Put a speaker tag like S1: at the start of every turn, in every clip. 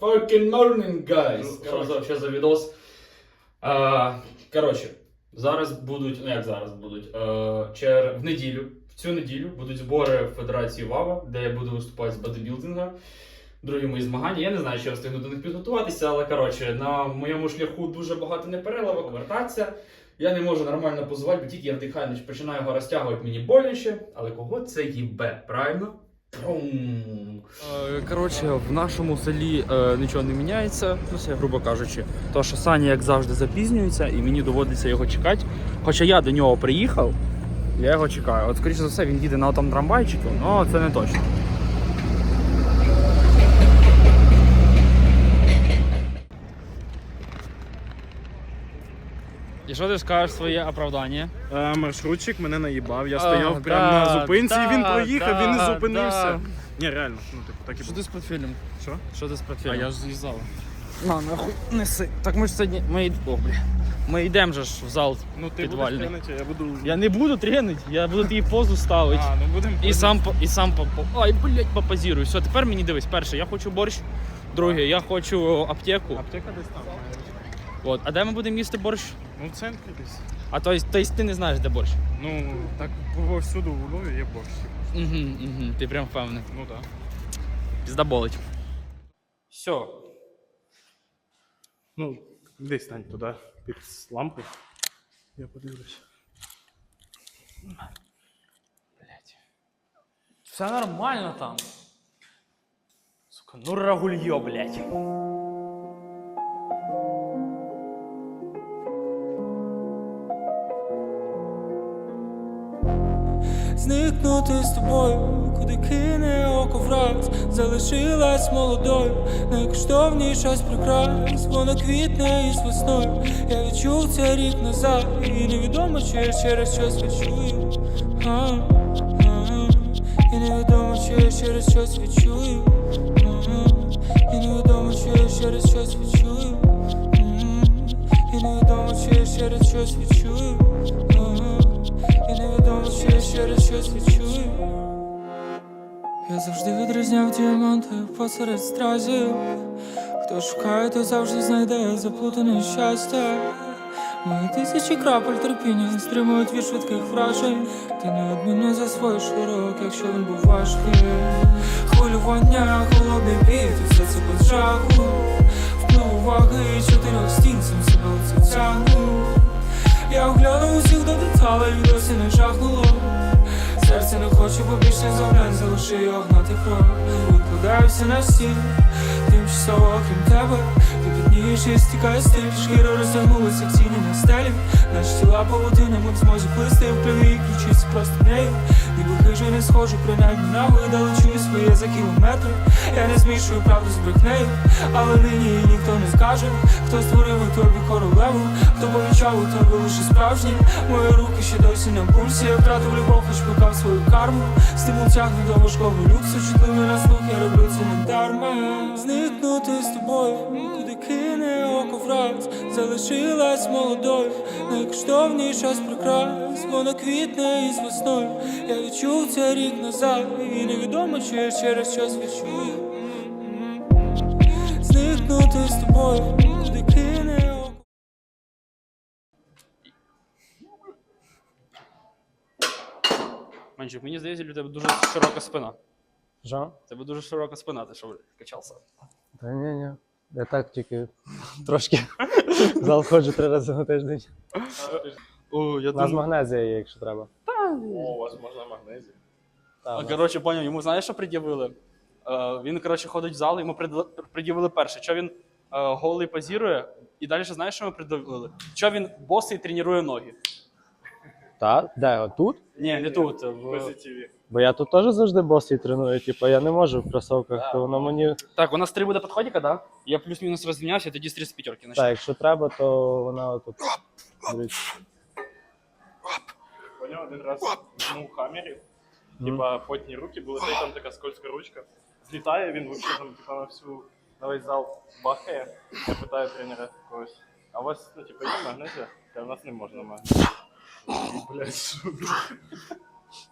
S1: fucking morning, guys.
S2: Що за, що за відос? А, коротше, зараз будуть, ну як зараз будуть, е, чер... в неділю, в цю неділю будуть збори Федерації ВАВА, де я буду виступати з бодибілдинга. Другі мої змагання. Я не знаю, чи я встигну до них підготуватися, але коротше, на моєму шляху дуже багато непереливок, вертатися. Я не можу нормально позувати, бо тільки я вдихаю, починаю його розтягувати, мені боляче. Але кого це їбе? Правильно? Е, Коротше, в нашому селі е, нічого не міняється, ну це грубо кажучи. То, що Саня, як завжди, запізнюється, і мені доводиться його чекати. Хоча я до нього приїхав, я його чекаю. От, скоріше за все, він їде на там трамвайчику, але це не точно. Що ти скажеш своє оправдання?
S3: Е, маршрутчик мене наїбав. Я
S2: А,
S3: стояв прямо
S2: да,
S3: на зупинці, і він
S2: да,
S3: проїхав, він не
S2: да,
S3: зупинився.
S2: да.
S3: Ні, реально, ну типу, так і
S2: Що
S3: було.
S2: ти з портфелем?
S3: Що?
S2: Що ти з
S3: А
S2: портфелем?
S3: я ж з'їжджав.
S2: На, нахуй, неси. Так ми ж сьогодні. Ми, й- О, бля. Ми йдемо же ж в зал.
S3: Ну ти
S2: Підвальний.
S3: будеш тренити, я буду.
S2: Я не буду тренити, я буду тобі позу ставити.
S3: А, ну будемо.
S2: І сам по- і сам по, по- Ай, блядь, попозірую. Все, тепер мені дивись. Перше, я хочу борщ. Друге, я хочу аптеку.
S3: Аптека десь там.
S2: От. А де ми будемо їсти борщ?
S3: Ну в центрі десь.
S2: А то, есть- то есть ти не знаєш, де борщ?
S3: Ну, так повсюду в Львові є борщ.
S2: Угу, угу. Ти прям впевнений.
S3: Ну так.
S2: Пізда болить. Все.
S3: Ну, десь стань туди, під лампу. Я подивлюсь.
S2: Все нормально там. Сука, ну рагулье, блядь.
S4: Зникнути з тобою, куди кине око враз. Залишилась молодою, найкоштовніша з прикрас. Вона квітне із весною. Я відчув це рік назад. І невідомо, чи я через щось відчую. А, а, І невідомо, чи я через щось відчую. А, І невідомо, чи я через щось відчую. І невідомо, чи я через щось відчую невідомо, чи я ще раз щось відчую. Я завжди відрізняв діаманти посеред стразів. Хто шукає, той завжди знайде заплутане щастя. Мої тисячі крапель терпіння стримують від швидких вражень. Ти неодмінно засвоїш урок, якщо він був важкий. Хвилювання, холодний бій, все це без жаху. Вплив уваги чотирьох стін, сам себе у це тягну. Я оглянув усіх до деталей, досі не жахнуло Серце не хоче побічних завдань, залиши його гнати кров. Викладаюся на стіл, тимчасово окрім тебе. Ти піднієш і стікає стиль, шкіра розтягнулася, в тіні на стелі. Наші тіла поводи, ми в змозі плисти. В плеві ключиці просто нею Ніби хижі не схожу, принаймні на видали чую своє за кілометри. Я не змішую правду з брехнею, але нині її ніхто не скаже. Хто створив у тобі королеву, хто помічав у тобі лише справжнє. Мої руки ще досі на пульсі, я втратив любов, хоч плекав свою карму. Стимул тягне до важкого люксу, чутливий на слух, я роблю це не дарма. Зникнути з тобою, куди кине око враз. Залишилась молодою, найкоштовніша з прикрас. Вона квітне із весною, я відчув це рік назад. І невідомо, чи я через щось відчую. Зникнути з тобою,
S2: Манчик, мені здається, у тебе дуже широка спина.
S5: Що?
S2: У тебе дуже широка спина, ти що блядь, качався.
S5: Та ні, ні. Я так тільки трошки в зал ходжу три рази на тиждень.
S2: О, я
S5: У нас магнезія є, якщо треба.
S3: О, у вас можна магнезію.
S5: Та,
S2: А,
S5: да.
S2: коротше, поняв, йому знаєш, що пред'явили? Е, він, коротше, ходить в зал, йому пред- пред'явили перше, що він е, голий позірує, і далі знаєш, що йому пред'явили? Що він босий тренує ноги.
S5: Та? Де? Отут?
S2: Ні, не тут. В...
S3: Позитиві.
S5: Бо я тут теж завжди босий треную, типу, я не можу в кросовках, то воно мені.
S2: Так, у нас три буде підходика, да? Я плюс-мінус розмінявся, тоді з 35
S5: Так,
S2: почну.
S5: якщо треба, то вона отут. Дивіться.
S3: Поняв, один раз ну, в хамері, типа потні руки, були та й там така скользка ручка. Злітає, він вообще там типа на всю на весь зал бахає. Я питаю тренера когось. А у вас, ну, типа, є магнезія? Та у нас не можна магнезію.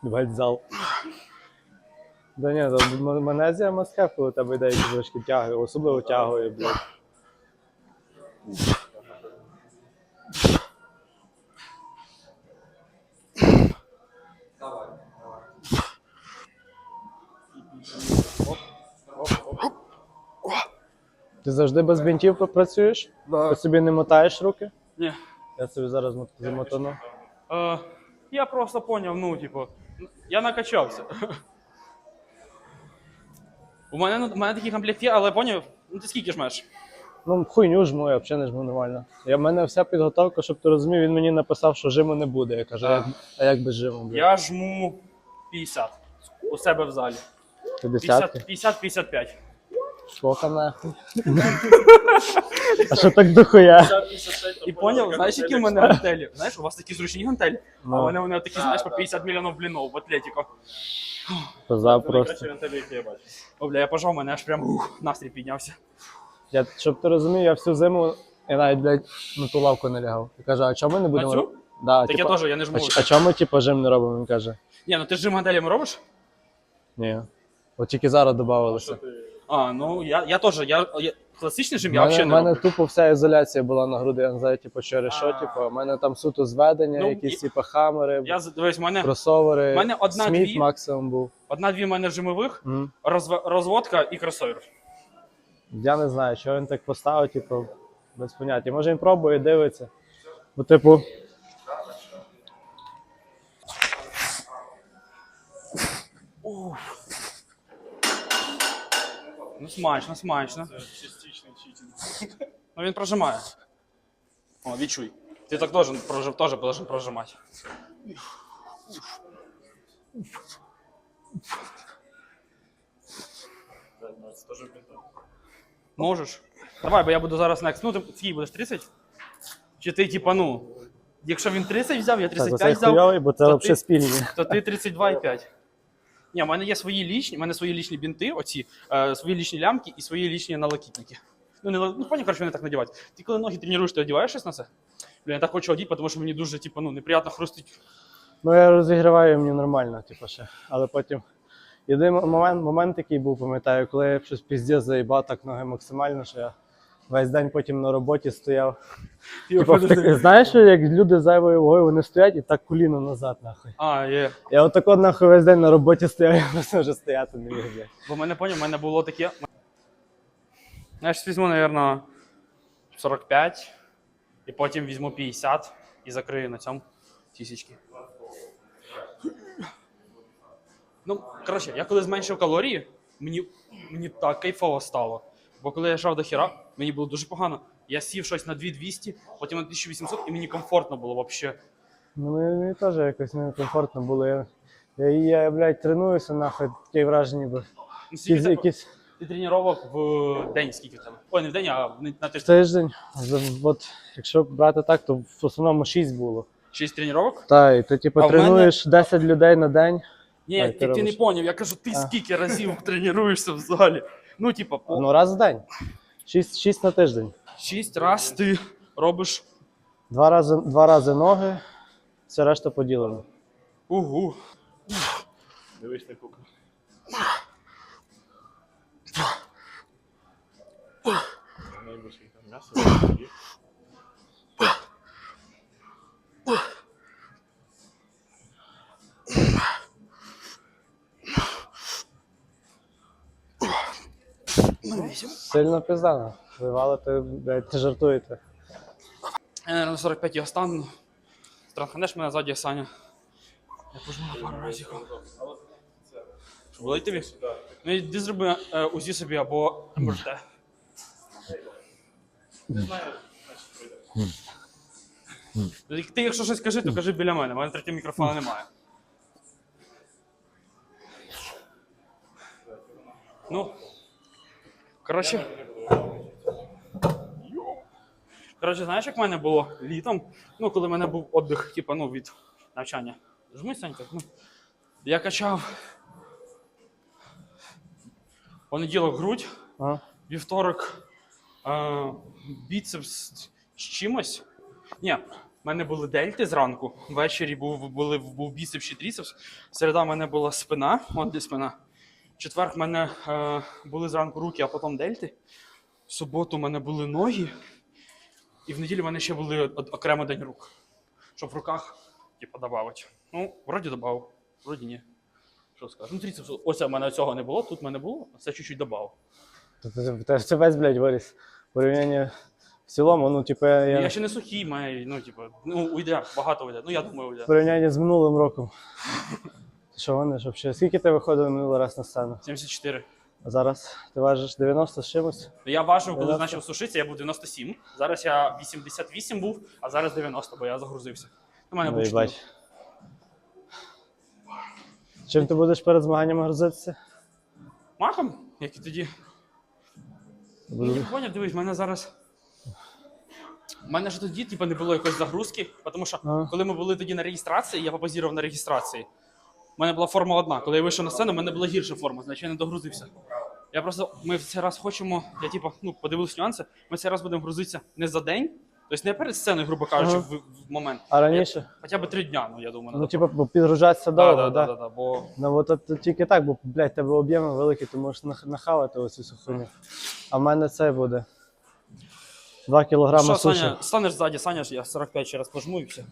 S3: Блять?
S5: Зал. Да ні, Манезія мастхев, коли у тебе деякі трошки тяги, особливо тягує, блядь. Ти завжди без бінтів працюєш? Ти собі не мотаєш руки?
S2: Ні.
S5: Я собі зараз мот- замотану.
S2: Е, я просто поняв, ну, типу, я накачався. У мене, ну, у мене такий комплект є, але поняв, ну ти скільки ж маєш?
S5: Ну, хуйню жму, я взагалі не жму нормально. Я, в мене вся підготовка, щоб ти розумів, він мені написав, що жиму не буде. Я кажу, а, як, а як без жиму? блядь?
S2: Я жму 50 у себе в залі.
S5: Ти
S2: 50-55.
S5: Сколько нахуй? а що так дохуя?
S2: І поняв, знаєш, які в мене гантелі? Знаєш, у вас такі зручні гантелі, а
S5: Ну.
S2: у мене вони такі, знаєш, по 50 мільйонів блінов в атлетику.
S5: Поза просто.
S2: гантелі, я бачу. О, бля, я пожав, мене аж прям ух, настрій піднявся.
S5: Я, щоб ти розумів, я всю зиму, я навіть, блядь, на ту лавку не лягав. Я кажу, а чому ми не будемо?
S2: цю?
S5: роб- Да,
S2: Так я
S5: типа,
S2: теж, я не жму.
S5: а, ч- а чому ми, типу, жим не робимо? Він каже,
S2: Ні, ну ти ж жим гантелями робиш?
S5: ні. От тільки зараз додавалося.
S2: А, ну я, я теж, я, я класичний жим,
S5: У
S2: я
S5: мене,
S2: взагалі
S5: в
S2: не
S5: мене
S2: роблю.
S5: тупо вся ізоляція була на груди, я не знаю, типу, через що,
S2: А.
S5: типу, у мене там суто зведення,
S2: Ну,
S5: якісь,
S2: і-
S5: типу, хамери,
S2: Я дивись, у мене
S5: кросовери,
S2: в мене одна-дві.
S5: Сміт максимум був.
S2: одна-дві в мене жимових,
S5: М.
S2: розв... розводка і кросовер.
S5: Я не знаю, що він так поставив, типу, без поняття. Може він пробує, дивиться. Бо, типу.
S2: Ну смачно, смачно. Ну він прожимає. О, відчуй. Ти так должен, прожив, теж должен прожимати. Можеш. Давай, бо я буду зараз next. Ну, ти скільки будеш 30? Чи ти, типа, ну. Якщо він 30 взяв, я
S5: Так,
S2: 35 взяв,
S5: хуйовий, бо це
S2: то ти-
S5: спільні.
S2: то ти 32,5. Ні, в мене є свої лічні, в мене свої лічні бінти, оці, е, свої лічні лямки і свої лічні налокітники. Ну, не, ну поняв, коротше, вони так надівають. Ти коли ноги тренуєш, ти одягаєш щось на це? Блін, я так хочу одіти, тому що мені дуже, типу, ну, неприємно хрустить.
S5: Ну, я розігріваю мені нормально, типу, ще. Але потім. Єдиний момент, момент, який був, пам'ятаю, коли я щось піздець заїбав так ноги максимально, що я весь день потім на роботі стояв. Типу, в так- знаєш, як люди зайвою вагою, вони стоять і так коліно назад, нахуй.
S2: А, є.
S5: Я отак от нахуй весь день на роботі стояв, я просто вже стояти не міг. блядь.
S2: Бо в мене поняв, в мене було таке. Я ж візьму, мабуть, 45, і потім візьму 50 і закрию на цьому тисячки. Ну, коротше, я коли зменшив калорії, мені, мені так кайфово стало. Бо коли я йшов до хіра, мені було дуже погано. Я сів щось на 2200, потім на 1800, і мені комфортно було взагалі.
S5: Ну, мені, теж якось некомфортно було. Я, я, я, блядь, тренуюся, нахуй, таке враження, ніби.
S2: Ну, скільки
S5: якісь
S2: Ти тренував в день скільки тебе? Ой, не в день, а на тиждень.
S5: тиждень. От, якщо брати так, то в основному 6 було.
S2: 6 тренувань?
S5: Так, і ти типу
S2: А в мене-
S5: тренуєш 10 людей на день.
S2: Ні,
S5: Так,
S2: ти,
S5: ти
S2: ти не
S5: робиш.
S2: поняв. Я кажу, ти
S5: А.
S2: скільки разів тренуєшся в залі? Ну, типа, по
S5: Ну, раз в день. 6, 6 на тиждень.
S2: 6 раз ти робиш.
S5: Два рази, два рази ноги, все решта поділено.
S2: Угу.
S3: Дивись, не пукай. Найбільше там м'ясо.
S5: Сильно піздано. Ви валите, блядь, жартуєте.
S2: Я, наверное, на 45 і остану. Странханеш мене ззаді, Саня. Я пожму пару разів. Що, болить тобі? Ну, йди зроби е, УЗІ собі або МРТ. Ти, якщо щось кажи, то кажи біля мене. У мене третього мікрофона немає. Ну. Коротше. Коротше, знаєш, як в мене було літом, ну, коли в мене був віддих, типу, ну, від навчання. Жми, Санька, ну. Я качав. Понеділок грудь, вівторок біцепс з чимось. Ні, в мене були дельти зранку, ввечері був, були, був біцепс чи тріцепс. Середа в мене була спина, от де спина. В четвер в мене е, були зранку руки, а потім дельти. В суботу в мене були ноги. І в неділю в мене ще були окремо день рук. Щоб в руках, типу, додати. Ну, вроді додав, вроді ні. Що скажу? Ну, трицепс, ось в мене цього не було, тут в мене було, а це чуть-чуть додав.
S5: Ти- ти весь, блядь, виріс. Порівняння в цілому, ну, типу,
S2: Я,
S5: я,
S2: ще не сухий, маю, ну, типу, ну, уйде, багато уйде. Ну, я думаю, уйде.
S5: в порівнянні з минулим роком. Що вони ж взагалі? Скільки ти виходив минулий раз на сцену?
S2: 74.
S5: А зараз ти важиш 90 з чимось?
S2: Ну, Я важив, коли
S5: 90?
S2: почав сушитися, я був 97. Зараз я 88 був, а зараз 90, бо я загрузився. У мене
S5: Ну,
S2: був
S5: їбать. Чим ти будеш перед змаганнями грузитися?
S2: Маком, як і тоді. Ну, не поняв, дивись, в мене зараз. У мене ж тоді типу, не було якоїсь загрузки, тому що
S5: А.
S2: коли ми були тоді на реєстрації, я попозірував на реєстрації. У мене була форма одна. Коли я вийшов на сцену, в мене була гірша форма, значить я не догрузився. Я просто, ми в цей раз хочемо, я типу, ну, подивився нюанси, ми цей раз будемо грузитися не за день, тобто не перед сценою, грубо кажучи,
S5: Ага.
S2: в, в момент.
S5: А раніше?
S2: Хоча б три дня, ну я думаю,
S5: Ну,
S2: надо.
S5: типу, бо підгружатися
S2: да,
S5: довго,
S2: да,
S5: да?
S2: да, да, да, бо
S5: Ну от, от тільки так, бо, блядь, тебе об'єми великі, ти можеш нах- нахавати оцю всю хуйню. А в мене це буде. 2 кілограма
S2: Що,
S5: суші.
S2: Саня, станеш ззаді, Саня, я 45 ще раз пожму і все.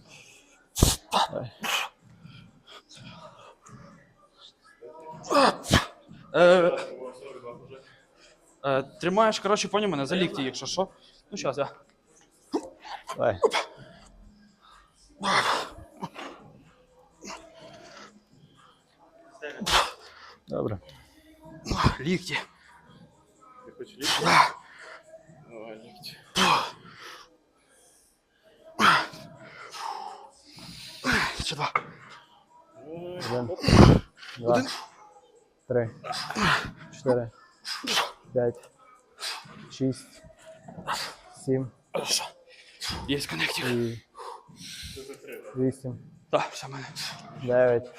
S2: Е, е, тримаєш, коротше, поняв мене за лікті, якщо що. Ну, зараз я.
S5: Давай. Добре.
S2: Лікті.
S3: Ти хочеш лікти? Давай, лікті.
S2: Ще два.
S5: Один, два, три, чотири, п'ять, шість, сім
S2: Хорошо. Є
S5: і вісім,
S2: Так, все в мене.
S5: дев'ять.